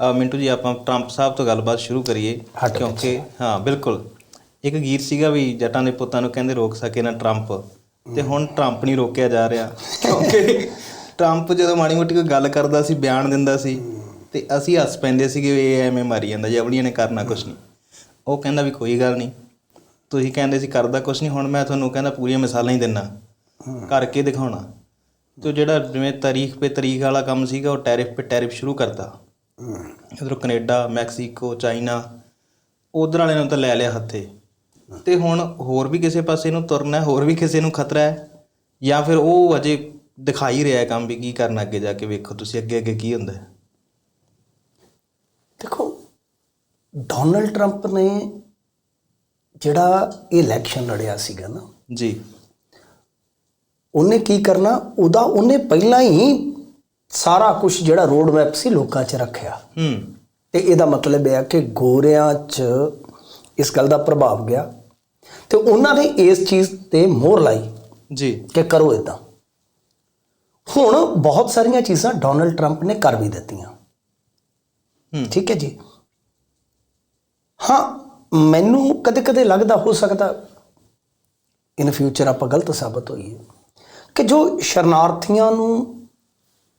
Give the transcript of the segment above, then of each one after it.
ਮਿੰਟੂ ਜੀ ਆਪਾਂ ਟਰੰਪ ਸਾਹਿਬ ਤੋਂ ਗੱਲਬਾਤ ਸ਼ੁਰੂ ਕਰੀਏ ਕਿਉਂਕਿ ਹਾਂ ਬਿਲਕੁਲ। ਇੱਕ ਗੀਤ ਸੀਗਾ ਵੀ ਜੱਟਾਂ ਦੇ ਪੁੱਤਾਂ ਨੂੰ ਕਹਿੰਦੇ ਰੋਕ ਸਕੇ ਨਾ ਟਰੰਪ। ਤੇ ਹੁਣ ਟਰੰਪ ਨਹੀਂ ਰੋਕਿਆ ਜਾ ਰਿਹਾ ਕਿਉਂਕਿ ਟਰੰਪ ਜਦੋਂ ਮਾੜੀ ਮੋਟੀ ਕੋਈ ਗੱਲ ਕਰਦਾ ਸੀ ਬਿਆਨ ਦਿੰਦਾ ਸੀ ਤੇ ਅਸੀਂ ਹੱਸ ਪੈਂਦੇ ਸੀਗੇ ਵੀ ਇਹ ਐਵੇਂ ਮਾਰੀ ਜਾਂਦਾ ਜਵਲੀਆਂ ਨੇ ਕਰਨਾ ਕੁਝ ਨਹੀਂ। ਉਹ ਕਹਿੰਦਾ ਵੀ ਕੋਈ ਗੱਲ ਨਹੀਂ। ਤੁਸੀਂ ਕਹਿੰਦੇ ਸੀ ਕਰਦਾ ਕੁਝ ਨਹੀਂ ਹੁਣ ਮੈਂ ਤੁਹਾਨੂੰ ਕਹਿੰਦਾ ਪੂਰੀਆਂ ਮਿਸਾਲਾਂ ਹੀ ਦਿੰਨਾ। ਕਰਕੇ ਦਿਖਾਉਣਾ। ਤੇ ਜਿਹੜਾ ਜਿਵੇਂ ਤਾਰੀਖ ਪੇ ਤਾਰੀਖ ਵਾਲਾ ਕੰਮ ਸੀਗਾ ਉਹ ਟੈਰਿਫ ਪੇ ਟੈਰਿਫ ਸ਼ੁਰੂ ਕਰਤਾ। ਇਧਰੋਂ ਕੈਨੇਡਾ ਮੈਕਸੀਕੋ ਚਾਈਨਾ ਉਧਰ ਵਾਲਿਆਂ ਨੂੰ ਤਾਂ ਲੈ ਲਿਆ ਹੱਥੇ। ਤੇ ਹੁਣ ਹੋਰ ਵੀ ਕਿਸੇ ਪਾਸੇ ਨੂੰ ਤੁਰਨਾ ਹੋਰ ਵੀ ਕਿਸੇ ਨੂੰ ਖਤਰਾ ਹੈ? ਜਾਂ ਫਿਰ ਉਹ ਅਜੇ ਦਿਖਾਈ ਰਿਹਾ ਹੈ ਕੰਮ ਵੀ ਕੀ ਕਰਨਾ ਅੱਗੇ ਜਾ ਕੇ? ਵੇਖੋ ਤੁਸੀਂ ਅੱਗੇ ਅੱਗੇ ਕੀ ਹੁੰਦਾ ਦੇਖੋ ਡੋਨਲਡ ਟਰੰਪ ਨੇ ਜਿਹੜਾ ਇਲੈਕਸ਼ਨ ਲੜਿਆ ਸੀਗਾ ਨਾ ਜੀ। ਉਹਨੇ ਕੀ ਕਰਨਾ? ਉਹਦਾ ਉਹਨੇ ਪਹਿਲਾਂ ਹੀ ਸਾਰਾ ਕੁਝ ਜਿਹੜਾ ਰੋਡ ਮੈਪ ਸੀ ਲੋਕਾਂ 'ਚ ਰੱਖਿਆ। ਹੂੰ। ਤੇ ਇਹਦਾ ਮਤਲਬ ਇਹ ਹੈ ਕਿ ਗੋਰਿਆਂ 'ਚ ਇਸ ਗੱਲ ਦਾ ਪ੍ਰਭਾਵ ਗਿਆ। ਤੇ ਉਹਨਾਂ ਨੇ ਇਸ ਚੀਜ਼ ਤੇ ਮੋਹਰ ਲਾਈ ਜੀ। ਕਿ ਕਰੋ ਇਦਾਂ ਹੁਣ ਬਹੁਤ ਸਾਰੀਆਂ ਚੀਜ਼ਾਂ ਡੋਨਲਡ ਟਰੰਪ ਨੇ ਕਰ ਵੀ ਦਿੱਤੀਆਂ। ਹੂੰ। ਠੀਕ ਹੈ ਜੀ? ਹਾਂ ਮੈਨੂੰ ਕਦੇ-ਕਦੇ ਲੱਗਦਾ ਹੋ ਸਕਦਾ ਇਨ ਫਿਊਚਰ ਆਪਾਂ ਗਲਤ ਸਾਬਤ ਹੋਈਏ ਕਿ ਜੋ ਸ਼ਰਨਾਰਥੀਆਂ ਨੂੰ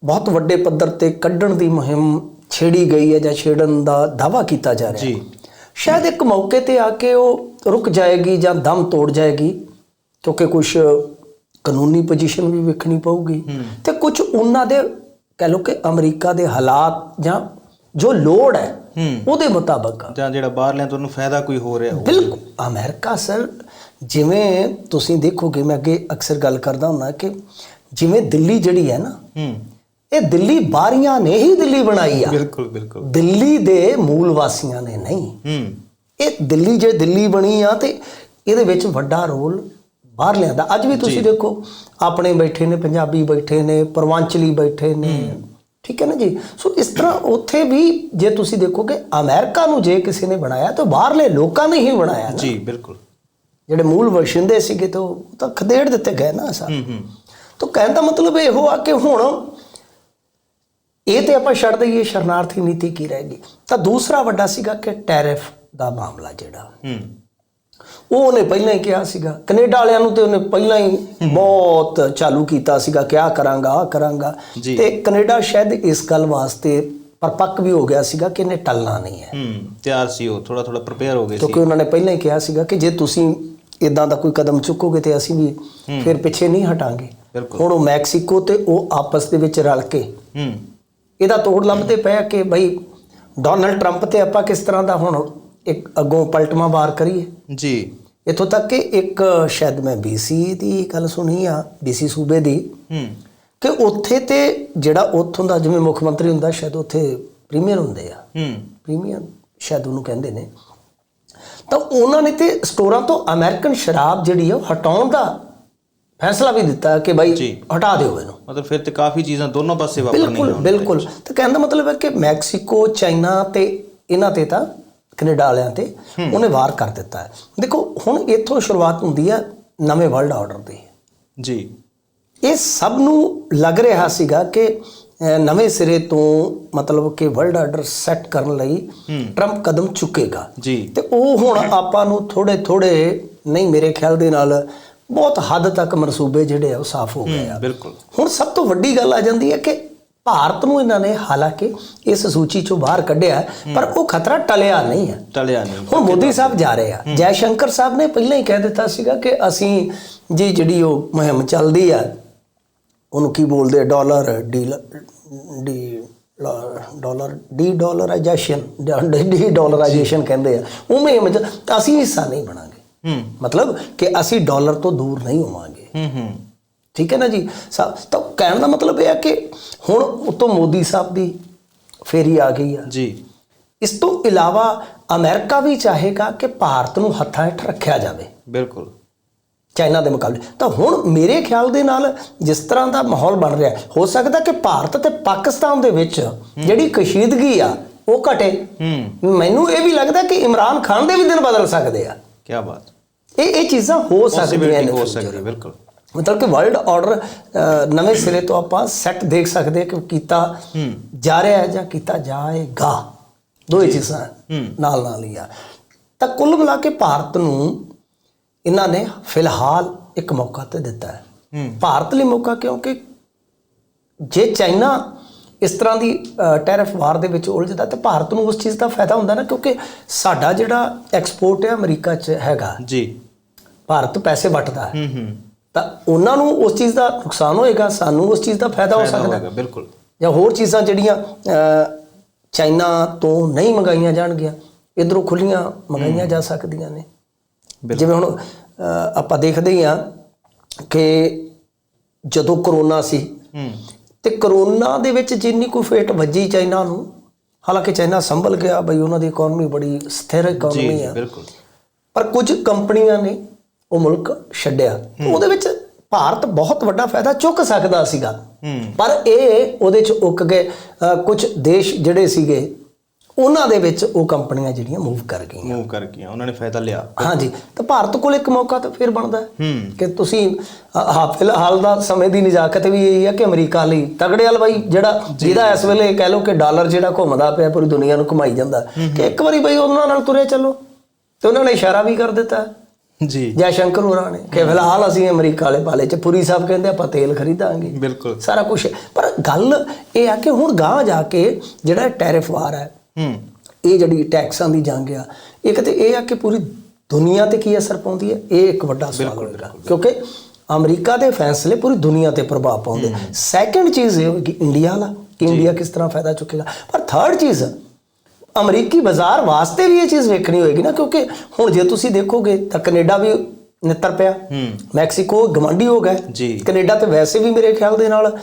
ਬਹੁਤ ਵੱਡੇ ਪੱਧਰ ਤੇ ਕੱਢਣ ਦੀ ਮੁਹਿੰਮ ਛੇੜੀ ਗਈ ਹੈ ਜਾਂ ਛੇੜਨ ਦਾ ਦਾਵਾ ਕੀਤਾ ਜਾ ਰਿਹਾ ਹੈ। ਜੀ। ਸ਼ਾਇਦ ਇੱਕ ਮੌਕੇ ਤੇ ਆ ਕੇ ਉਹ ਰੁਕ ਜਾਏਗੀ ਜਾਂ ਦਮ ਤੋੜ ਜਾਏਗੀ ਕਿਉਂਕਿ ਕੁਝ ਕਾਨੂੰਨੀ ਪੋਜੀਸ਼ਨ ਵੀ ਵੇਖਣੀ ਪਊਗੀ। ਤੇ ਕੁਝ ਉਹਨਾਂ ਦੇ ਕਹ ਲੋ ਕਿ ਅਮਰੀਕਾ ਦੇ ਹਾਲਾਤ ਜਾਂ ਜੋ ਲੋੜ ਹੈ ਉਹਦੇ ਮੁਤਾਬਕ। ਜਾਂ ਜਿਹੜਾ ਬਾਹਰਲਿਆਂ ਤੋਂ ਉਹਨੂੰ ਫਾਇਦਾ ਕੋਈ ਹੋ ਰਿਹਾ ਹੋ ਬਿਲਕੁਲ। ਅਮਰੀਕਾ ਸਰ ਜਿਵੇਂ ਤੁਸੀਂ ਦੇਖੋਗੇ ਮੈਂ ਅੱਗੇ ਅਕਸਰ ਗੱਲ ਕਰਦਾ ਹੁੰਦਾ ਕਿ ਜਿਵੇਂ ਦਿੱਲੀ ਜਿਹੜੀ ਹੈ ਨਾ ਹੂੰ। ਇਹ ਦਿੱਲੀ ਬਾਰੀਆਂ ਨੇ ਹੀ ਦਿੱਲੀ ਬਣਾਈ ਆ। ਬਿਲਕੁਲ ਬਿਲਕੁਲ। ਦਿੱਲੀ ਦੇ ਮੂਲ ਵਾਸੀਆਂ ਨੇ ਨਹੀਂ। ਹੂੰ। ਇਹ ਦਿੱਲੀ ਜੇ ਦਿੱਲੀ ਬਣੀ ਆ ਤੇ ਇਹਦੇ ਵਿੱਚ ਵੱਡਾ ਰੋਲ ਬਾਹਰ ਲਿਆਂਦਾ ਅੱਜ ਵੀ ਤੁਸੀਂ ਦੇਖੋ ਆਪਣੇ ਬੈਠੇ ਨੇ ਪੰਜਾਬੀ ਬੈਠੇ ਨੇ ਪਰਵਾਂਚਲੀ ਬੈਠੇ ਨੇ। ਠੀਕ ਹੈ ਨਾ ਜੀ? ਸੋ ਇਸ ਤਰ੍ਹਾਂ ਉੱਥੇ ਵੀ ਜੇ ਤੁਸੀਂ ਦੇਖੋਗੇ ਅਮਰੀਕਾ ਨੂੰ ਜੇ ਕਿਸੇ ਨੇ ਬਣਾਇਆ ਤਾਂ ਬਾਹਰਲੇ ਲੋਕਾਂ ਨੇ ਹੀ ਬਣਾਇਆ ਜੀ ਬਿਲਕੁਲ। ਜਿਹੜੇ ਮੂਲ ਵਸ਼ਿੰਦੇ ਸੀਗੇ ਤਾਂ ਉਹ ਤਾਂ ਖਦੇੜ ਦਿੱਤੇ ਗਏ ਨਾ ਸਰ ਹੂੰ ਹੂੰ। ਤਾਂ ਕਹਿਣ ਦਾ ਮਤਲਬ ਇਹੋ ਆ ਕਿ ਹੁਣ ਇਹ ਤੇ ਆਪਾਂ ਛੱਡ ਦਈਏ ਸ਼ਰਨਾਰਥੀ ਨੀਤੀ ਕੀ ਰਹੇਗੀ ਤਾਂ ਦੂਸਰਾ ਵੱਡਾ ਸੀਗਾ ਕਿ ਟੈਰਿਫ ਦਾ ਮਾਮਲਾ ਜਿਹੜਾ। ਹੂੰ। ਉਹ ਉਹਨੇ ਪਹਿਲਾਂ ਹੀ ਕਿਹਾ ਸੀਗਾ। ਕੈਨੇਡਾ ਵਾਲਿਆਂ ਨੂੰ ਤੇ ਉਹਨੇ ਪਹਿਲਾਂ ਹੀ ਬਹੁਤ ਚਾਲੂ ਕੀਤਾ ਸੀਗਾ ਕਿ ਆਹ ਕਰਾਂਗਾ ਆਹ ਕਰਾਂਗਾ। ਤੇ ਕੈਨੇਡਾ ਸ਼ਾਇਦ ਇਸ ਗੱਲ ਵਾਸਤੇ ਪਰਪੱਕ ਵੀ ਹੋ ਗਿਆ ਸੀਗਾ ਕਿ ਇਹਨੇ ਟਲਣਾ ਨਹੀਂ ਹੈ। ਹੂੰ ਤਿਆਰ ਸੀ ਉਹ ਥੋੜਾ ਥੋੜਾ ਪ੍ਰਪੇਅਰ ਹੋ ਗਏ ਸੀ। ਕਿਉਂਕਿ ਉਹਨਾਂ ਨੇ ਪਹਿਲਾਂ ਹੀ ਕਿਹਾ ਸੀਗਾ ਕਿ ਜੇ ਤੁਸੀਂ ਇਦਾਂ ਦਾ ਕੋਈ ਕਦਮ ਚੁੱਕੋਗੇ ਤੇ ਅਸੀਂ ਵੀ ਫਿਰ ਪਿੱਛੇ ਨਹੀਂ ਹਟਾਂਗੇ। ਹੁਣ ਉਹ ਮੈਕਸੀਕੋ ਤੇ ਉਹ ਆਪਸ ਦੇ ਵਿੱਚ ਰਲ ਕੇ ਹੂੰ। ਇਹਦਾ ਤੋੜ ਲੱਭਦੇ ਪਏ ਕਿ ਭਈ ਡੋਨਲਡ ਟਰੰਪ ਤੇ ਆਪਾਂ ਕਿਸ ਤਰ੍ਹਾਂ ਦਾ ਹੁਣ ਇੱਕ ਅੱਗੋਂ ਪਲਟਮਾ ਵਾਰ ਕਰੀਏ? ਜੀ। ਇਥੋਂ ਤੱਕ ਕਿ ਇੱਕ ਸ਼ਾਇਦ ਮੈਂ BC ਦੀ ਗੱਲ ਸੁਣੀ ਆ BC ਸੂਬੇ ਦੀ। ਹੂੰ। ਕਿ ਉੱਥੇ ਤੇ ਜਿਹੜਾ ਉੱਥੋਂ ਦਾ ਜਿਵੇਂ ਮੁੱਖ ਮੰਤਰੀ ਹੁੰਦਾ ਸ਼ਾਇਦ ਉੱਥੇ ਪ੍ਰੀਮੀਅਰ ਹੁੰਦੇ ਆ। ਹੂੰ। ਪ੍ਰੀਮੀਅਰ ਸ਼ਾਇਦ ਉਹਨੂੰ ਕਹਿੰਦੇ ਨੇ। ਤਾਂ ਉਹਨਾਂ ਨੇ ਤੇ ਸਟੋਰਾਂ ਤੋਂ ਅਮਰੀਕਨ ਸ਼ਰਾਬ ਜਿਹੜੀ ਆ ਉਹ ਹਟਾਉਣ ਦਾ ਫੈਸਲਾ ਵੀ ਦਿੱਤਾ ਕਿ ਭਾਈ। ਹਟਾ ਦਿਓ ਇਹਨੂੰ। ਮਤਲਬ ਫਿਰ ਤੇ ਕਾਫੀ ਚੀਜ਼ਾਂ ਦੋਨੋਂ ਪਾਸੇ ਵਾਪਰਨੀਆਂ ਬਿਲਕੁਲ ਬਿਲਕੁਲ। ਤੇ ਕਹਿਣ ਦਾ ਮਤਲਬ ਹੈ ਕਿ ਮੈਕਸੀਕੋ ਚਾਈਨਾ ਤੇ ਇਹਨਾਂ ਤੇ ਤਾਂ ਕੈਨੇਡਾ ਵਾਲਿਆਂ ਤੇ ਉਹਨੇ ਵਾਰ ਕਰ ਦਿੱਤਾ ਹੈ। ਦੇਖੋ ਹੁਣ ਇੱਥੋਂ ਸ਼ੁਰੂਆਤ ਹੁੰਦੀ ਹੈ ਨਵੇਂ ਵਰਲਡ ਆਰਡਰ ਦੀ। ਜੀ। ਇਹ ਸਭ ਨੂੰ ਲੱਗ ਰਿਹਾ ਸੀਗਾ ਕਿ ਨਵੇਂ ਸਿਰੇ ਤੋਂ ਮਤਲਬ ਕਿ ਵਰਲਡ ਆਰਡਰ ਸੈੱਟ ਕਰਨ ਲਈ ਟਰੰਪ ਕਦਮ ਚੁੱਕੇਗਾ। ਜੀ। ਤੇ ਉਹ ਹੁਣ ਆਪਾਂ ਨੂੰ ਥੋੜੇ ਥੋੜੇ ਨਹੀਂ ਮੇਰੇ ਖਿਆਲ ਦੇ ਨਾਲ ਬਹੁਤ ਹੱਦ ਤੱਕ ਮਨਸੂਬੇ ਜਿਹੜੇ ਆ ਉਹ ਸਾਫ਼ ਹੋ ਗਏ ਆ। ਬਿਲਕੁਲ। ਹੁਣ ਸਭ ਤੋਂ ਵੱਡੀ ਗੱਲ ਆ ਜਾਂਦੀ ਹੈ ਕਿ ਭਾਰਤ ਨੂੰ ਇਹਨਾਂ ਨੇ ਹਾਲਾਂਕਿ ਇਸ ਸੂਚੀ ਚੋਂ ਬਾਹਰ ਕੱਢਿਆ ਪਰ ਉਹ ਖਤਰਾ ਟਲਿਆ ਨਹੀਂ ਹੈ। ਟਲਿਆ ਨਹੀਂ ਹੁਣ ਮੋਦੀ ਸਾਹਿਬ ਜਾ ਰਹੇ ਆ। ਜੈ ਸ਼ੰਕਰ ਸਾਹਿਬ ਨੇ ਪਹਿਲਾਂ ਹੀ ਕਹਿ ਦਿੱਤਾ ਸੀਗਾ ਕਿ ਅਸੀਂ ਜੀ ਜਿਹੜੀ ਉਹ ਮੁਹਿੰਮ ਚੱਲਦੀ ਆ ਉਹਨੂੰ ਕੀ ਬੋਲਦੇ ਆ? Dollar deal de dollar dedollarization dedollarization ਕਹਿੰਦੇ ਆ। ਉਹ ਮੁਹਿੰਮ ਅਸੀਂ ਹਿੱਸਾ ਨਹੀਂ ਬਣਾਂਗੇ। ਹੂੰ। ਮਤਲਬ ਕਿ ਅਸੀਂ ਡਾਲਰ ਤੋਂ ਦੂਰ ਨਹੀਂ ਹੋਵਾਂਗੇ। ਹੂੰ ਹੂੰ। ਠੀਕ ਹੈ ਨਾ ਜੀ? ਤਾਂ ਕਹਿਣ ਦਾ ਮਤਲਬ ਇਹ ਹੈ ਕਿ ਹੁਣ ਉਤੋਂ ਮੋਦੀ ਸਾਹਿਬ ਦੀ ਫੇਰੀ ਆ ਗਈ ਆ। ਜੀ। ਇਸ ਤੋਂ ਇਲਾਵਾ ਅਮਰੀਕਾ ਵੀ ਚਾਹੇਗਾ ਕਿ ਭਾਰਤ ਨੂੰ ਹੱਥਾਂ ਹੇਠ ਰੱਖਿਆ ਜਾਵੇ। ਬਿਲਕੁਲ। ਚਾਈਨਾ ਦੇ ਮੁਕਾਬਲੇ। ਤਾਂ ਹੁਣ ਮੇਰੇ ਖਿਆਲ ਦੇ ਨਾਲ ਜਿਸ ਤਰ੍ਹਾਂ ਦਾ ਮਾਹੌਲ ਬਣ ਰਿਹਾ ਹੈ, ਸਕਦਾ ਕਿ ਭਾਰਤ ਤੇ ਪਾਕਿਸਤਾਨ ਦੇ ਵਿੱਚ ਜਿਹੜੀ ਕਸ਼ੀਦਗੀ ਆ ਉਹ ਘਟੇ। ਮੈਨੂੰ ਇਹ ਵੀ ਲੱਗਦਾ ਕਿ ਇਮਰਾਨ ਖਾਨ ਦੇ ਵੀ ਦਿਨ ਬਦਲ ਸਕਦੇ ਆ। ਕੀ ਬਾਤ। ਇਹ ਇਹ ਚੀਜ਼ਾਂ ਹੋ ਸਕਦੀਆਂ ਨੇ ਹੋ ਸਕਦੀ ਹੈ, ਬਿਲਕੁਲ। ਮਤਲਬ ਕਿ ਵਰਲਡ ਆਰਡਰ ਨਵੇਂ ਸਿਰੇ ਤੋਂ ਆਪਾਂ ਸੈੱਟ ਦੇਖ ਸਕਦੇ ਹਾਂ ਕਿ ਕੀਤਾ ਜਾ ਰਿਹਾ ਹੈ ਜਾਂ ਕੀਤਾ ਜਾਏਗਾ। ਦੋਏ ਚੀਜ਼ਾਂ ਨਾਲ ਨਾਲ ਹੀ ਆ। ਤਾਂ ਕੁੱਲ ਮਿਲਾ ਕੇ ਭਾਰਤ ਨੂੰ ਇਹਨਾਂ ਨੇ ਫਿਲਹਾਲ ਇੱਕ ਮੌਕਾ ਤੇ ਦਿੱਤਾ ਹੈ। ਭਾਰਤ ਲਈ ਮੌਕਾ ਕਿਉਂਕਿ ਜੇ ਚਾਈਨਾ ਇਸ ਤਰ੍ਹਾਂ ਦੀ ਟੈਰਿਫ ਵਾਰ ਦੇ ਵਿੱਚ ਉਲਝਦਾ ਤੇ ਭਾਰਤ ਨੂੰ ਉਸ ਚੀਜ਼ ਦਾ ਫਾਇਦਾ ਹੁੰਦਾ ਨਾ ਕਿਉਂਕਿ ਸਾਡਾ ਜਿਹੜਾ ਐਕਸਪੋਰਟ ਹੈ ਅਮਰੀਕਾ 'ਚ ਹੈਗਾ ਜੀ। ਭਾਰਤ ਪੈਸੇ ਵੱਟਦਾ ਹੈ। ਹੂੰ ਹੂੰ। ਤਾਂ ਉਹਨਾਂ ਨੂੰ ਉਸ ਚੀਜ਼ ਦਾ ਨੁਕਸਾਨ ਹੋਏਗਾ ਸਾਨੂੰ ਉਸ ਚੀਜ਼ ਦਾ ਫਾਇਦਾ ਹੋ ਸਕਦਾ ਹੈ। ਬਿਲਕੁਲ। ਜਾਂ ਹੋਰ ਚੀਜ਼ਾਂ ਜਿਹੜੀਆਂ ਚਾਈਨਾ ਤੋਂ ਨਹੀਂ ਮੰਗਾਈਆਂ ਜਾਣਗੀਆਂ ਇਧਰੋਂ ਖੁੱਲੀਆਂ ਮੰਗਾਈਆਂ ਜਾ ਸਕਦੀਆਂ ਨੇ। ਜਿਵੇਂ ਹੁਣ ਆਪਾਂ ਦੇਖਦੇ ਹੀ ਕਿ ਜਦੋਂ ਕਰੋਨਾ ਸੀ ਹੂੰ। ਤੇ ਕਰੋਨਾ ਦੇ ਵਿੱਚ ਜਿੰਨੀ ਕੋਈ ਫੇਟ ਵੱਜੀ ਚਾਈਨਾ ਨੂੰ ਹਾਲਾਂਕਿ ਚਾਈਨਾ ਸੰਭਲ ਗਿਆ ਬਈ ਉਹਨਾਂ ਦੀ ਇਕਨੋਮੀ ਬੜੀ ਸਥਿਰ ਇਕਨੋਮੀ ਜੀ ਆ। ਬਿਲਕੁਲ। ਪਰ ਕੁਝ ਕੰਪਨੀਆਂ ਨੇ ਉਹ ਮੁਲਕ ਛੱਡਿਆ। ਉਹਦੇ ਵਿੱਚ ਭਾਰਤ ਬਹੁਤ ਵੱਡਾ ਫਾਇਦਾ ਚੁੱਕ ਸਕਦਾ ਸੀਗਾ। ਪਰ ਇਹ ਉਹਦੇ ਚ ਉੱਕ ਗਏ। ਕੁਝ ਦੇਸ਼ ਜਿਹੜੇ ਸੀਗੇ ਉਹਨਾਂ ਦੇ ਵਿੱਚ ਉਹ ਕੰਪਨੀਆਂ ਜਿਹੜੀਆਂ ਮੂਵ ਕਰ ਗਈਆਂ। ਮੂਵ ਕਰ ਗਿਆ ਉਹਨਾਂ ਨੇ ਫਾਇਦਾ ਲਿਆ। ਹਾਂਜੀ ਤਾਂ ਭਾਰਤ ਕੋਲ ਇੱਕ ਮੌਕਾ ਤਾਂ ਫਿਰ ਬਣਦਾ ਕਿ ਤੁਸੀਂ ਹਾਂ ਫਿਲਹਾਲ ਦਾ ਸਮੇਂ ਦੀ ਨਜਾਕਤ ਵੀ ਇਹ ਹੈ ਕਿ ਅਮਰੀਕਾ ਲਈ ਤਗੜੇ ਵਾਲ ਬਾਈ ਜਿਹੜਾ ਜਿਹਦਾ ਇਸ ਵੇਲੇ ਕਹਿ ਲਓ ਕਿ ਡਾਲਰ ਜਿਹੜਾ ਘੁੰਮਦਾ ਪਿਆ ਪੂਰੀ ਦੁਨੀਆ ਨੂੰ ਘੁਮਾਈ ਜਾਂਦਾ ਕਿ ਇੱਕ ਵਾਰੀ ਬਈ ਉਹਨਾਂ ਨਾਲ ਤੁਰੇ ਚੱਲੋ ਤੇ ਉਹਨਾਂ ਨੇ ਇਸ਼ਾਰਾ ਵੀ ਕਰ ਦਿੱਤਾ। ਜੀ। ਜੈ ਸ਼ੰਕਰ ਹੋਰਾਂ ਨੇ ਕਿ ਫਿਲਹਾਲ ਅਸੀਂ ਅਮਰੀਕਾ ਵਾਲੇ ਪਾਲੇ ਚ ਪੁਰੀ ਸਾਹਿਬ ਕਹਿੰਦੇ ਆਪਾਂ ਤੇਲ ਖਰੀਦਾਂਗੇ। ਬਿਲਕੁਲ। ਸਾਰਾ ਕੁਝ ਪਰ ਗੱਲ ਇਹ ਆ ਕਿ ਹੁਣ ਗਾਂ ਜਾ ਕੇ ਜਿਹੜਾ ਟੈਰਿਫ ਵਾਰ ਹੈ ਹੂੰ। ਇਹ ਜਿਹੜੀ ਟੈਕਸਾਂ ਦੀ ਜੰਗ ਆ ਇੱਕ ਤੇ ਇਹ ਆ ਕਿ ਪੂਰੀ ਦੁਨੀਆ ਤੇ ਕੀ ਅਸਰ ਪਾਉਂਦੀ ਹੈ? ਇਹ ਇੱਕ ਵੱਡਾ ਸਵਾਲ ਹੋਏਗਾ। ਕਿਉਂਕਿ ਅਮਰੀਕਾ ਦੇ ਫੈਸਲੇ ਪੂਰੀ ਦੁਨੀਆ ਤੇ ਪ੍ਰਭਾਵ ਪਾਉਂਦੇ ਸੈਕੰਡ ਚੀਜ਼ ਇਹ ਹੋਏਗੀ ਇੰਡੀਆ ਵਾਲਾ ਕਿ ਇੰਡੀਆ ਕਿਸ ਤਰ੍ਹਾਂ ਫਾਇਦਾ ਚੁੱਕੇਗਾ। ਪਰ ਥਰਡ ਚੀਜ਼ ਅਮਰੀਕੀ ਬਾਜ਼ਾਰ ਵਾਸਤੇ ਵੀ ਇਹ ਚੀਜ਼ ਵੇਖਣੀ ਹੋਏਗੀ ਨਾ ਕਿਉਂਕਿ ਹੁਣ ਜੇ ਤੁਸੀਂ ਦੇਖੋਗੇ ਤਾਂ ਕੈਨੇਡਾ ਵੀ ਨਿੱਤਰ ਪਿਆ। ਮੈਕਸੀਕੋ ਗਵਾਂਢੀ ਹੋ ਗਿਆ। ਕੈਨੇਡਾ ਤੇ ਵੈਸੇ ਵੀ ਮੇਰੇ ਖਿਆਲ ਦੇ ਨਾਲ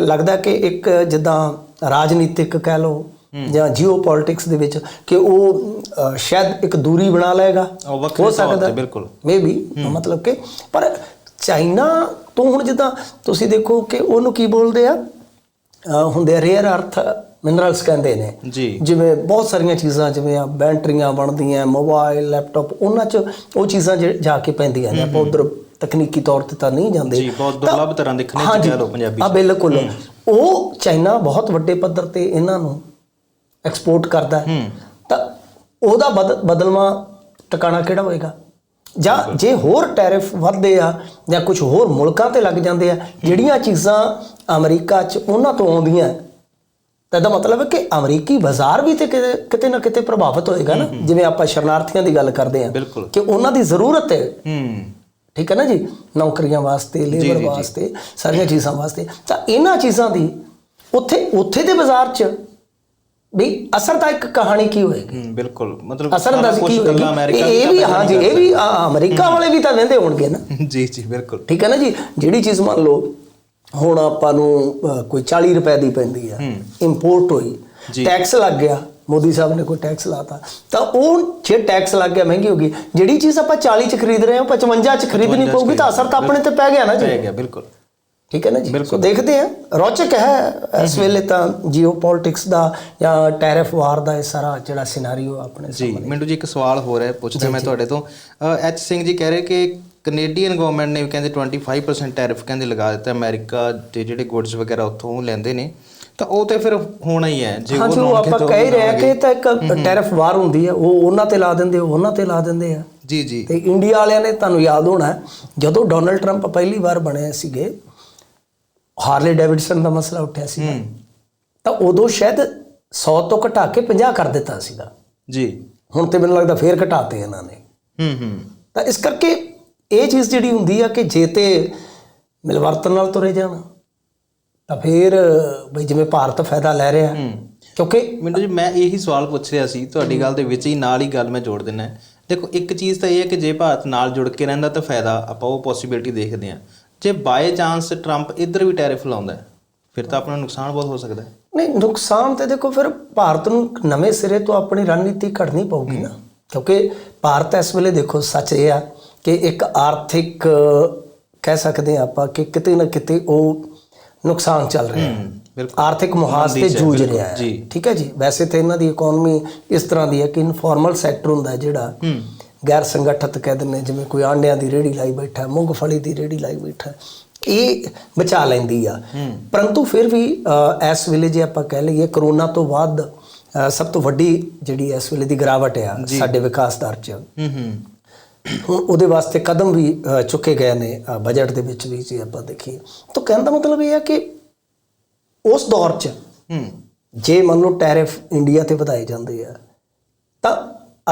ਲੱਗਦਾ ਕਿ ਇੱਕ ਜਿੱਦਾਂ ਰਾਜਨੀਤਿਕ ਕਹਿ ਲਓ ਜਾਂ ਜੀਓਪੋਲਿਟਿਕਸ ਦੇ ਵਿੱਚ ਕਿ ਉਹ ਸ਼ਾਇਦ ਇੱਕ ਦੂਰੀ ਬਣਾ ਲਏਗਾ। ਤੌਰ ਤੇ ਬਿਲਕੁਲ। ਮੇਬੀ ਮਤਲਬ ਕਿ ਪਰ ਚਾਈਨਾ ਤੋਂ ਹੁਣ ਜਿੱਦਾਂ ਤੁਸੀਂ ਦੇਖੋ ਕਿ ਉਹਨੂੰ ਕੀ ਬੋਲਦੇ ਆ? ਹੁੰਦੇ ਰੇਅਰ ਅਰਥ ਮਿਨਰਲਸ ਕਹਿੰਦੇ ਨੇ। ਜਿਵੇਂ ਬਹੁਤ ਸਾਰੀਆਂ ਚੀਜ਼ਾਂ ਜਿਵੇਂ ਆ ਬੈਟਰੀਆਂ ਬਣਦੀਆਂ ਮੋਬਾਈਲ ਲੈਪਟਾਪ ਉਹਨਾਂ 'ਚ ਉਹ ਚੀਜ਼ਾਂ ਜੇ- ਕੇ ਪੈਂਦੀਆਂ ਨੇ। ਆਪਾਂ ਉਧਰ ਤਕਨੀਕੀ ਤੌਰ ਤੇ ਤਾਂ ਨਹੀਂ ਜਾਂਦੇ। ਜੀ ਬਹੁਤ ਦੁਰਲਭ ਤਰ੍ਹਾਂ ਦੇਖਣੇ ਚ ਹਾਂਜੀ। ਕਹਿ ਲਓ ਪੰਜਾਬੀ ਆ ਬਿਲਕੁਲ। ਉਹ ਚਾਈਨਾ ਬਹੁਤ ਵੱਡੇ ਪੱਧਰ ਤੇ ਇਹਨਾਂ ਨੂੰ ਐਕਸਪੋਰਟ ਕਰਦਾ ਹੈ ਤਾਂ ਉਹਦਾ ਬਦ- ਬਦਲਵਾਂ ਟਿਕਾਣਾ ਕਿਹੜਾ ਹੋਏਗਾ? ਜਾਂ ਜੇ ਹੋਰ ਟੈਰਿਫ ਵੱਧਦੇ ਆ ਜਾਂ ਕੁਝ ਹੋਰ ਮੁਲਕਾਂ ਤੇ ਲੱਗ ਜਾਂਦੇ ਆ ਜਿਹੜੀਆਂ ਚੀਜ਼ਾਂ ਅਮਰੀਕਾ 'ਚ ਉਹਨਾਂ ਤੋਂ ਆਉਂਦੀਆਂ ਤਾਂ ਇਹਦਾ ਮਤਲਬ ਹੈ ਕਿ ਅਮਰੀਕੀ ਬਾਜ਼ਾਰ ਵੀ ਤੇ ਕਿਤੇ ਨਾ ਕਿਤੇ ਪ੍ਰਭਾਵਿਤ ਹੋਏਗਾ ਨਾ। ਜਿਵੇਂ ਆਪਾਂ ਸ਼ਰਨਾਰਥੀਆਂ ਦੀ ਗੱਲ ਕਰਦੇ ਆ ਕਿ ਉਹਨਾਂ ਦੀ ਜ਼ਰੂਰਤ ਹੂੰ। ਠੀਕ ਹੈ ਨਾ ਜੀ? ਨੌਕਰੀਆਂ ਵਾਸਤੇ ਲੇਬਰ ਵਾਸਤੇ ਸਾਰੀਆਂ ਚੀਜ਼ਾਂ ਵਾਸਤੇ। ਤਾਂ ਇਹਨਾਂ ਚੀਜ਼ਾਂ ਦੀ ਉੱਥੇ ਉੱਥੇ ਦੇ ਬਾਜ਼ਾਰ 'ਚ ਵੀ ਅਸਰਦਾਇਕ ਕਹਾਣੀ ਕੀ ਹੋਏਗੀ? ਹੂੰ ਬਿਲਕੁਲ। ਮਤਲਬ ਅਸਰਅੰਦਾਜ਼ੀ ਸਾਰਾ ਕੀ ਹੋਏਗੀ? ਇਹ ਵੀ ਹਾਂਜੀ ਇਹ ਵੀ ਅਮਰੀਕਾ ਵਾਲੇ ਵੀ ਤਾਂ ਵਹਿੰਦੇ ਹੋਣਗੇ ਨਾ। ਜੀ ਜੀ ਬਿਲਕੁਲ। ਠੀਕ ਹੈ ਨਾ ਜੀ? ਜਿਹੜੀ ਚੀਜ਼ ਮੰਨ ਲਓ ਹੁਣ ਆਪਾਂ ਨੂੰ ਕੋਈ 40 ਰੁਪਏ ਦੀ ਪੈਂਦੀ ਆ ਇੰਪੋਰਟ ਹੋਈ ਟੈਕਸ ਲੱਗ ਗਿਆ ਮੋਦੀ ਸਾਹਿਬ ਨੇ ਕੋਈ ਟੈਕਸ ਲਾਤਾ ਤਾਂ ਉਹ ਜੇ ਟੈਕਸ ਲੱਗ ਗਿਆ ਮਹਿੰਗੀ ਹੋ ਗਈ। ਜਿਹੜੀ ਚੀਜ਼ ਆਪਾਂ 40 ਚ ਖਰੀਦ ਰਹੇ ਹਾਂ ਉਹ 55 ਚ ਖਰੀਦਣੀ ਪਊਗੀ ਤਾਂ ਅਸਰ ਤਾਂ ਆਪਣੇ ਤੇ ਪੈ ਗਿਆ ਨਾ ਜੀ। ਪੈ ਗਿਆ ਬਿਲਕੁਲ। ਠੀਕ ਹੈ ਨਾ ਜੀ? ਸੋ ਦੇਖਦੇ ਆ ਰੌਚਕ ਹੈ ਇਸ ਵੇਲੇ ਤਾਂ ਜੀਓਪੋਲਿਟਿਕਸ ਦਾ ਜਾਂ ਟੈਰਿਫ ਵਾਰ ਦਾ ਇਹ ਸਾਰਾ ਜਿਹੜਾ ਸਿਨੈਰੀਓ ਆਪਣੇ ਜੀ ਮਿੰਟੂ ਜੀ ਇੱਕ ਸਵਾਲ ਹੋ ਰਿਹਾ ਪੁੱਛਦਾ ਮੈਂ ਤੁਹਾਡੇ ਤੋਂ। ਐਚ ਸਿੰਘ ਜੀ ਕਹਿ ਰਹੇ ਕਿ ਕੈਨੇਡੀਅਨ ਗਵਰਨਮੈਂਟ ਨੇ ਕਹਿੰਦੇ 25% ਟੈਰਿਫ ਕਹਿੰਦੇ ਲਗਾ ਦਿੱਤਾ ਅਮਰੀਕਾ ਦੇ ਜਿਹੜੇ ਗੁੱਡਸ ਵਗੈਰਾ ਉੱਥੋਂ ਲੈਂਦੇ ਨੇ। ਤਾਂ ਉਹ ਤੇ ਫਿਰ ਹੋਣਾ ਹੀ ਹੈ ਜੇ ਉਹ ਆਪਾਂ ਕਹਿ ਰਹੇ ਲਾਉਣਗੇ। ਕਿ ਤਾਂ ਇੱਕ ਟੈਰਿਫ ਵਾਰ ਹੁੰਦੀ ਹੈ ਉਹ ਉਹਨਾਂ ਤੇ ਲਾ ਦਿੰਦੇ ਉਹ ਉਹਨਾਂ ਤੇ ਲਾ ਦਿੰਦੇ ਆ। ਜੀ ਜੀ। ਤੇ ਇੰਡੀਆ ਵਾਲਿਆਂ ਨੇ ਤੁਹਾਨੂੰ ਯਾਦ ਹੋਣਾ ਜਦੋਂ ਡੋਨਲਡ ਟਰੰਪ ਪਹਿਲੀ ਵਾਰ ਬਣੇ ਸੀਗੇ ਹਾਰਲੇ ਡੇਵਿਡਸਨ ਦਾ ਮਸਲਾ ਉੱਠਿਆ ਸੀ ਤਾਂ ਉਦੋਂ ਸ਼ਾਇਦ 100 ਤੋਂ ਘਟਾ ਕੇ 50 ਕਰ ਦਿੱਤਾ ਸੀਗਾ। ਜੀ। ਹੁਣ ਤੇ ਮੈਨੂੰ ਲੱਗਦਾ ਫੇਰ ਘਟਾਤੇ ਇਹਨਾਂ ਨੇ। ਹੂੰ ਹੂੰ। ਤਾਂ ਇਸ ਕਰਕੇ ਇਹ ਚੀਜ਼ ਜਿਹੜੀ ਹੁੰਦੀ ਆ ਕਿ ਜੇ ਤੇ ਮਿਲਵਰਤਨ ਨਾਲ ਤੁਰੇ ਜਾਣ ਤਾਂ ਫੇਰ ਬਈ ਜਿਵੇਂ ਭਾਰਤ ਫਾਇਦਾ ਲੈ ਰਿਹਾ। ਕਿਉਂਕਿ ਮਿੰਟੂ ਜੀ ਮੈਂ ਇਹੀ ਸਵਾਲ ਪੁੱਛ ਰਿਹਾ ਸੀ ਤੁਹਾਡੀ ਗੱਲ ਦੇ ਵਿੱਚ ਹੀ ਨਾਲ ਹੀ ਗੱਲ ਮੈਂ ਜੋੜ ਦਿੰਨਾ ਦੇਖੋ ਇੱਕ ਚੀਜ਼ ਤਾਂ ਇਹ ਹੈ ਕਿ ਜੇ ਭਾਰਤ ਨਾਲ ਜੁੜ ਕੇ ਰਹਿੰਦਾ ਤਾਂ ਫਾਇਦਾ ਆਪਾਂ ਉਹ ਪੋਸਿਬਿਲਿਟੀ ਦੇਖਦੇ ਹਾਂ। ਜੇ ਬਾਏ ਚਾਂਸ ਟਰੰਪ ਇੱਧਰ ਵੀ ਟੈਰਿਫ ਲਾਉਂਦਾ ਫਿਰ ਤਾਂ ਆਪਣਾ ਨੁਕਸਾਨ ਬਹੁਤ ਹੋ ਸਕਦਾ ਹੈ। ਨਹੀਂ ਨੁਕਸਾਨ ਤੇ ਦੇਖੋ ਫਿਰ ਭਾਰਤ ਨੂੰ ਨਵੇਂ ਸਿਰੇ ਤੋਂ ਆਪਣੀ ਰਣਨੀਤੀ ਘੜਨੀ ਪਊਗੀ ਨਾ। ਕਿਉਂਕਿ ਭਾਰਤ ਇਸ ਵੇਲੇ ਦੇਖੋ ਸੱਚ ਇਹ ਆ ਕਿ ਇੱਕ ਆਰਥਿਕ ਕਹਿ ਸਕਦੇ ਆ ਆਪਾਂ ਕਿ ਕਿਤੇ ਨਾ ਕਿਤੇ ਉਹ ਨੁਕਸਾਨ ਚੱਲ ਰਿਹਾ ਹੈ। ਬਿਲਕੁਲ। ਆਰਥਿਕ ਮੁਹਾਜ਼ ਤੇ ਜੂਝ ਰਿਹਾ ਹੈ। ਠੀਕ ਹੈ ਜੀ? ਵੈਸੇ ਤੇ ਇਹਨਾਂ ਦੀ ਇਕਨੋਮੀ ਇਸ ਤਰ੍ਹਾਂ ਦੀ ਹੈ ਕਿ ਇਨਫਾਰਮਲ ਸੈਕਟਰ ਹੁੰਦਾ ਹੈ ਜਿਹੜਾ ਗੈਰ ਸੰਗਠਿਤ ਕਹਿ ਦਿੰਦੇ ਜਿਵੇਂ ਕੋਈ ਆਂਡਿਆਂ ਦੀ ਰੇੜੀ ਲਾਈ ਬੈਠਾ ਮੂੰਗਫਲੀ ਦੀ ਰੇੜੀ ਲਾਈ ਬੈਠਾ ਇਹ ਬਚਾ ਲੈਂਦੀ ਆ। ਪਰੰਤੂ ਫਿਰ ਵੀ ਇਸ ਵੇਲੇ ਜੇ ਆਪਾਂ ਕਹਿ ਲਈਏ ਕਰੋਨਾ ਤੋਂ ਬਾਅਦ ਸਭ ਤੋਂ ਵੱਡੀ ਜਿਹੜੀ ਇਸ ਵੇਲੇ ਦੀ ਗਿਰਾਵਟ ਆ ਸਾਡੇ ਵਿਕਾਸ ਦਰ 'ਚ। ਹੂੰ ਹੂੰ। ਹੁਣ ਉਹਦੇ ਵਾਸਤੇ ਕਦਮ ਵੀ ਚੁੱਕੇ ਗਏ ਨੇ ਬਜਟ ਦੇ ਵਿੱਚ ਵੀ ਜੇ ਆਪਾਂ ਦੇਖੀਏ। ਤਾਂ ਕਹਿਣ ਦਾ ਮਤਲਬ ਇਹ ਹੈ ਕਿ ਉਸ ਦੌਰ 'ਚ ਜੇ ਮੰਨ ਲਓ ਟੈਰਿਫ ਇੰਡੀਆ ਤੇ ਵਧਾਏ ਜਾਂਦੇ ਆ ਤਾਂ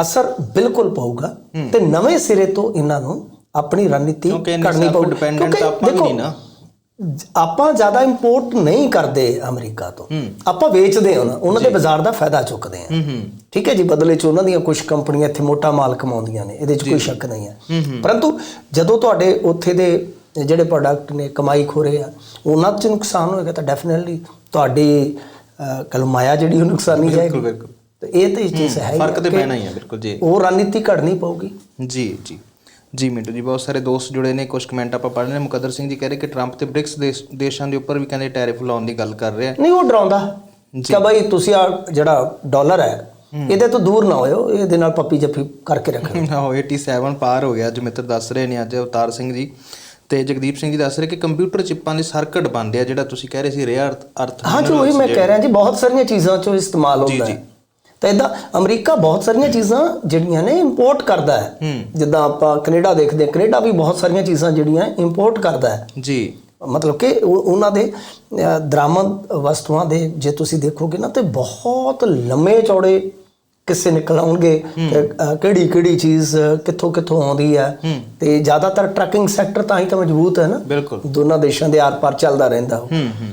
ਅਸਰ ਬਿਲਕੁਲ ਪਊਗਾ ਤੇ ਨਵੇਂ ਸਿਰੇ ਤੋਂ ਇਹਨਾਂ ਨੂੰ ਆਪਣੀ ਰਣਨੀਤੀ ਕਰਨੀ ਪਊਗੀ। ਤਾਂ ਆਪਾਂ ਨਹੀਂ ਨਾ। ਆਪਾਂ ਜ਼ਿਆਦਾ ਇੰਪੋਰਟ ਨਹੀਂ ਕਰਦੇ ਅਮਰੀਕਾ ਤੋਂ। ਆਪਾਂ ਵੇਚਦੇ ਹਾਂ ਉਹਨਾਂ- ਦੇ ਬਾਜ਼ਾਰ ਦਾ ਫਾਇਦਾ ਚੁੱਕਦੇ ਹਾਂ। ਠੀਕ ਹੈ ਜੀ ਬਦਲੇ ਚ ਉਹਨਾਂ ਦੀਆਂ ਕੁਝ ਕੰਪਨੀਆਂ ਇੱਥੇ ਮੋਟਾ ਮਾਲ ਕਮਾਉਂਦੀਆਂ ਨੇ ਇਹਦੇ 'ਚ ਕੋਈ ਸ਼ੱਕ ਨਹੀਂ ਹੈ। ਪਰੰਤੂ ਜਦੋਂ ਤੁਹਾਡੇ ਉੱਥੇ ਦੇ ਜਿਹੜੇ ਪ੍ਰੋਡਕਟ ਨੇ ਕਮਾਈ ਖੋ ਰਹੇ ਆ ਉਹਨਾਂ 'ਚ ਨੁਕਸਾਨ ਹੋਏਗਾ ਤਾਂ ਡੈਫੀਨਿਟਲੀ ਤੁਹਾਡੀ ਕਲਮਾਇਆ ਜਿਹੜੀ ਉਹ ਨੁਕਸਾਨੀ ਜਾਏਗੀ। ਬਿਲਕੁਲ। ਤੇ ਇਹ ਤਾਂ ਇਹ ਚੀਜ਼ ਹੈ ਹੀ ਫ਼ਰਕ ਆ ਤੇ ਪੈਣਾ ਹੀ ਹੈ ਬਿਲਕੁਲ ਜੀ। ਉਹ ਰਣਨੀਤੀ ਘੜਨੀ ਪਊਗੀ। ਜੀ ਜੀ। ਜੀ ਮਿੰਟੂ ਜੀ ਬਹੁਤ ਸਾਰੇ ਦੋਸਤ ਜੁੜੇ ਨੇ ਕੁਝ ਕਮੈਂਟ ਆਪਾਂ ਪੜ੍ਹ ਰਹੇ ਨੇ। ਮੁਕੱਦਰ ਸਿੰਘ ਜੀ ਕਹਿ ਰਹੇ ਕਿ ਟਰੰਪ ਤੇ ਬ੍ਰਿਕਸ ਦੇਸ਼ਾਂ ਦੇ ਉੱਪਰ ਵੀ ਕਹਿੰਦੇ ਟੈਰਿਫ ਲਾਉਣ ਦੀ ਗੱਲ ਕਰ ਰਿਹਾ। ਨਹੀਂ ਉਹ ਡਰਾਉਂਦਾ। ਕਿ ਬਈ ਤੁਸੀਂ ਆ ਜਿਹੜਾ ਡਾਲਰ ਹੈ ਇਹਦੇ ਤੋਂ ਦੂਰ ਨਾ ਹੋਇਓ ਇਹਦੇ ਨਾਲ ਪੱਪੀ ਜੱਫੀ ਕਰਕੇ ਰੱਖੋ ਆਹੋ 87 ਪਾਰ ਹੋ ਗਿਆ ਅੱਜ ਮਿੱਤਰ ਦੱਸ ਰਹੇ ਨੇ ਅੱਜ ਅਵਤਾਰ ਸਿੰਘ ਜੀ। ਤੇ ਜਗਦੀਪ ਸਿੰਘ ਜੀ ਦੱਸ ਰਹੇ ਕਿ ਕੰਪਿਊਟਰ ਚਿੱਪਾਂ ਦੇ ਸਰਕਟ ਬਣਦੇ ਆ ਜਿਹੜਾ ਤੁਸੀਂ ਕਹਿ ਰਹੇ ਸੀ ਰੇਅਰ ਅਰਥ ਹਾਂ ਜੀ ਉਹੀ ਮੈਂ ਕਹਿ ਰਿਹਾ ਜੀ ਬਹੁਤ ਸਾਰੀਆਂ ਚੀਜ਼ਾਂ ਚੋਂ ਇਸਤੇਮਾਲ ਹੁੰਦਾ ਹੈ। ਤਾਂ ਇਦਾਂ ਅਮਰੀਕਾ ਬਹੁਤ ਸਾਰੀਆਂ ਚੀਜ਼ਾਂ ਜਿਹੜੀਆਂ ਨੇ ਇੰਪੋਰਟ ਕਰਦਾ ਹੈ। ਜਿੱਦਾਂ ਆਪਾਂ ਕੈਨੇਡਾ ਦੇਖਦੇ ਹਾਂ ਕੈਨੇਡਾ ਵੀ ਬਹੁਤ ਸਾਰੀਆਂ ਚੀਜ਼ਾਂ ਜਿਹੜੀਆਂ ਇੰਪੋਰਟ ਕਰਦਾ ਹੈ। ਜੀ। ਮਤਲਬ ਕਿ ਉਹ- ਉਹਨਾਂ ਦੇ ਦਰਾਮਦ ਵਸਤੂਆਂ ਦੇ ਜੇ ਤੁਸੀਂ ਦੇਖੋਗੇ ਨਾ ਤੇ ਬਹੁਤ ਲੰਮੇ ਚੌੜੇ ਕਿੱਸੇ ਨਿਕਲ ਆਉਣਗੇ ਕਿਹੜੀ ਕਿਹੜੀ ਚੀਜ਼ ਕਿੱਥੋਂ ਕਿੱਥੋਂ ਆਉਂਦੀ ਹੈ। ਤੇ ਜ਼ਿਆਦਾਤਰ ਟਰੱਕਿੰਗ ਸੈਕਟਰ ਤਾਂ ਹੀ ਤਾਂ ਮਜ਼ਬੂਤ ਹੈ ਨਾ। ਦੋਨਾਂ ਦੇਸ਼ਾਂ ਦੇ ਆਰ-ਪਾਰ ਚੱਲਦਾ ਰਹਿੰਦਾ। ਉਹ ਹੂੰ ਹੂੰ।